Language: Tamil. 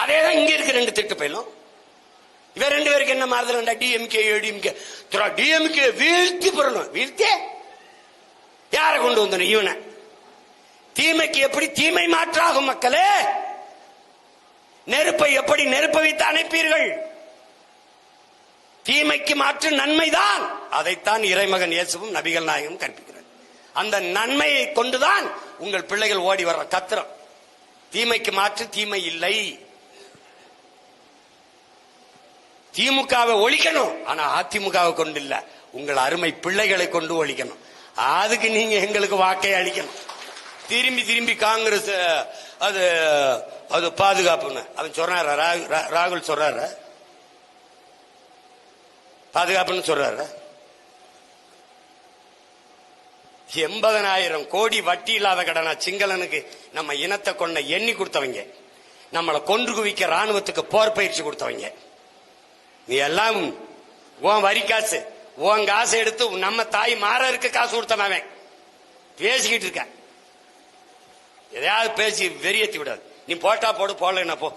அதே தான் இங்க இருக்கு ரெண்டு திட்டு பயிலும். இவன் ரெண்டு பேருக்கு என்ன மாறுதல்டா டிஎம்கே ஏடிஎம்கே டிஎம்கே வீழ்த்தி பெறணும் வீழ்த்தே. யாரை கொண்டு வந்தனும் இவனை. தீமைக்கு எப்படி தீமை மாற்றாகும் மக்களே? நெருப்பை எப்படி நெருப்ப வைத்து அணைப்பீர்கள்? தீமைக்கு மாற்று நன்மைதான். அதைத்தான் இறைமகன் இயேசுவும் நபிகள் நாயகம் கற்பிக்கிறார். அந்த நன்மையை கொண்டுதான் உங்கள் பிள்ளைகள் ஓடி வர்ற கத்திரம். தீமைக்கு மாற்று தீமை இல்லை. திமுகவை ஒழிக்கணும். ஆனா அதிமுகவை கொண்டு இல்ல. உங்கள் அருமை பிள்ளைகளை கொண்டு ஒழிக்கணும். அதுக்கு நீங்க எங்களுக்கு வாக்கை அளிக்கணும். திரும்பி திரும்பி காங்கிரஸ் அது அது பாதுகாப்புன்னு. அவன் சொல்றாரு ரா- ராகுல் சொல்றாரு பாதுகாப்புன்னு சொல்றாரு எண்பதனாயிரம் கோடி வட்டி இல்லாத கடனா சிங்களனுக்கு நம்ம இனத்தை கொண்ட எண்ணி கொடுத்தவங்க. நம்மளை கொன்று குவிக்க ராணுவத்துக்கு போர் பயிற்சி கொடுத்தவங்க. நீ எல்லாம் உன் வரி காசு உன் காசை எடுத்து நம்ம தாய் மாறருக்கு காசு கொடுத்தவன் அவன். பேசிக்கிட்டு இருக்க எதையாவது பேசி வெறியேற்றி விடாது. நீ போட்டா போடு போடலைன்னா போ.